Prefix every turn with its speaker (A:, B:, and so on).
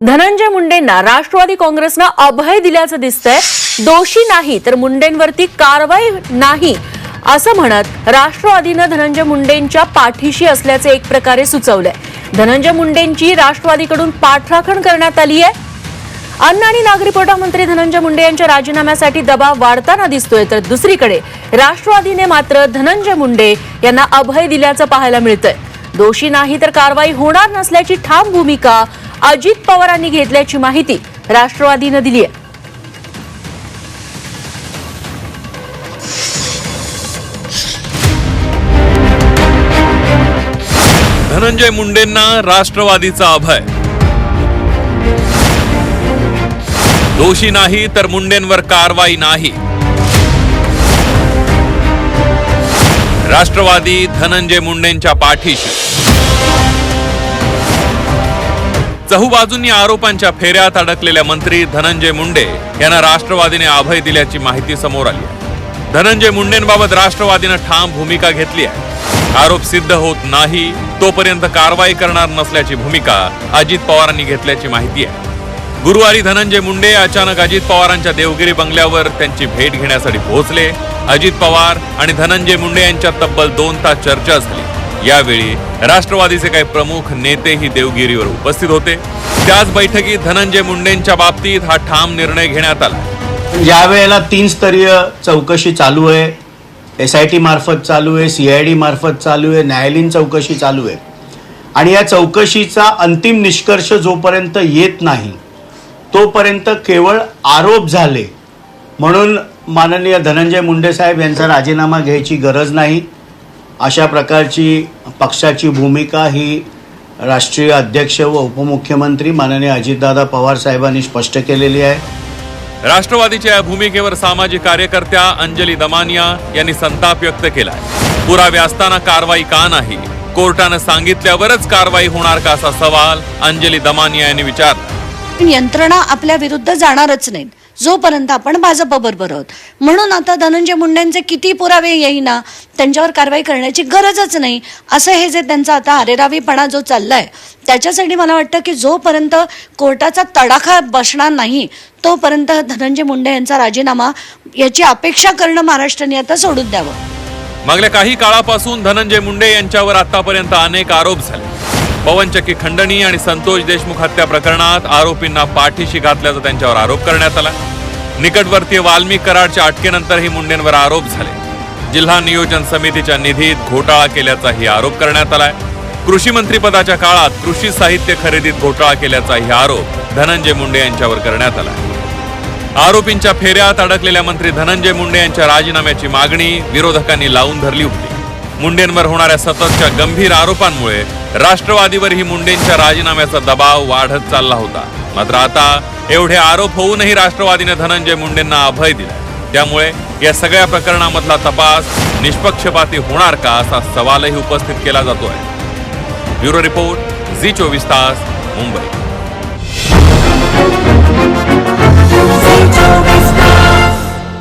A: धनंजय मुंडेंना राष्ट्रवादी काँग्रेसनं अभय दिल्याचं दिसतंय. दोषी नाही तर मुंडेंवरती कारवाई नाही असं म्हणत राष्ट्रवादीनं धनंजय मुंडेंच्या पाठीशी असल्याचे एक प्रकारे सुचवलंय. धनंजय मुंडेंची राष्ट्रवादीकडून पाठराखण करण्यात आली आहे अन्न आणि नागरी पुरवठा मंत्री धनंजय मुंडे यांच्या राजीनाम्यासाठी दबाव वाढताना दिसतोय तर दुसरीकडे राष्ट्रवादीने मात्र धनंजय मुंडे यांना अभय दिल्याचं पाहायला मिळतंय. दोषी नाही तर कारवाई होणार नसल्याची ठाम भूमिका अजित पवारांनी घेतल्याची माहिती राष्ट्रवादीनं दिली आहे
B: धनंजय मुंडेंना राष्ट्रवादीचा अभय. दोषी नाही तर मुंडेंवर कारवाई नाही. राष्ट्रवादी धनंजय मुंडेंच्या पाठीशी. चहूबाजूंनी आरोपांच्या फेऱ्यात अडकलेल्या मंत्री धनंजय मुंडे यांना राष्ट्रवादीने अभय दिल्याची माहिती समोर आली आहे. धनंजय मुंडेंबाबत राष्ट्रवादीनं ठाम भूमिका घेतली आहे. आरोप सिद्ध होत नाही तोपर्यंत कारवाई करणार नसल्याची भूमिका अजित पवारांनी घेतल्याची माहिती आहे. गुरुवारी धनंजय मुंडे अचानक अजित पवारांच्या देवगिरी बंगल्यावर त्यांची भेट घेण्यासाठी पोहोचले. अजित पवार आणि धनंजय मुंडे यांच्यात तब्बल दोन तास चर्चा झाली. यावेळी राष्ट्रवादीचे काही प्रमुख नेतेही देवगिरीवर उपस्थित होते. त्याच बैठकीत धनंजय मुंडेंच्या बाबतीत हा ठाम निर्णय घेण्यात आला.
C: ज्या वेळेला तीन स्तरीय चौकशी चालू आहे. एस आय टी मार्फत चालू आहे सी आय डी मार्फत चालू आहे न्यायालयीन चौकशी चालू आहे. आणि या चौकशीचा अंतिम निष्कर्ष जोपर्यंत येत नाही तोपर्यंत केवळ आरोप झाले. म्हणून माननीय धनंजय मुंडे साहेब यांचा राजीनामा घ्यायची गरज नाही. अशा प्रकारची पक्षाची भूमिका ही राष्ट्रीय अध्यक्ष व उपमुख्यमंत्री माननीय अजितदादा पवार साहेबांनी स्पष्ट केलेली आहे.
B: राष्ट्रवादीच्या या भूमिकेवर सामाजिक कार्यकर्त्या अंजली दमानिया यांनी संताप व्यक्त केलाय. पुरावे असताना कारवाई का नाही? कोर्टानं सांगितल्यावरच कारवाई होणार का असा सवाल अंजली दमानिया यांनी विचारला.
D: यंत्रणा आपल्या विरुद्ध जाणारच नाहीत. जोपर्यंत आपण भाजपबरोबर आहोत. म्हणून आता धनंजय मुंडेंचे किती पुरावे येईना त्यांच्यावर कारवाई करण्याची गरजच नाही असं हे जे त्यांचा आता अरेरावीपणा जो चाललाय त्याच्यासाठी मला वाटतं की जोपर्यंत कोर्टाचा तडाखा बसणार नाही तोपर्यंत धनंजय मुंडे यांचा राजीनामा याची अपेक्षा करणं महाराष्ट्राने आता सोडून द्यावं.
B: मागल्या काही काळापासून धनंजय मुंडे यांच्यावर आतापर्यंत अनेक आरोप झाले. पवनचक्की खंडणी आणि संतोष देशमुख हत्या प्रकरणात आरोपींना पाठीशी घातल्याचा त्यांच्यावर आरोप करण्यात आला. निकटवर्तीय वाल्मिक कराडच्या अटकेनंतरही मुंडेंवर आरोप झाले. जिल्हा नियोजन समितीच्या निधीत घोटाळा केल्याचाही आरोप करण्यात आलाय. कृषी मंत्रीपदाच्या काळात कृषी साहित्य खरेदीत घोटाळा केल्याचाही आरोप धनंजय मुंडे यांच्यावर करण्यात आला. आरोपींच्या फेऱ्यात अडकलेल्या मंत्री धनंजय मुंडे यांच्या राजीनाम्याची मागणी विरोधकांनी लावून धरली होती. मुंडेंवर होणाऱ्या सततच्या गंभीर आरोपांमुळे राष्ट्रवादीवरही मुंडेंच्या राजीनाम्याचा दबाव वाढत चालला होता. मात्र आता एवढे आरोप होऊनही राष्ट्रवादीने धनंजय मुंडेंना अभय दिला त्यामुळे या सगळ्या प्रकरणामधला तपास निष्पक्षपाती होणार का असा सवालही उपस्थित केला जातो आहे ब्युरो रिपोर्ट झी चोवीस तास मुंबई.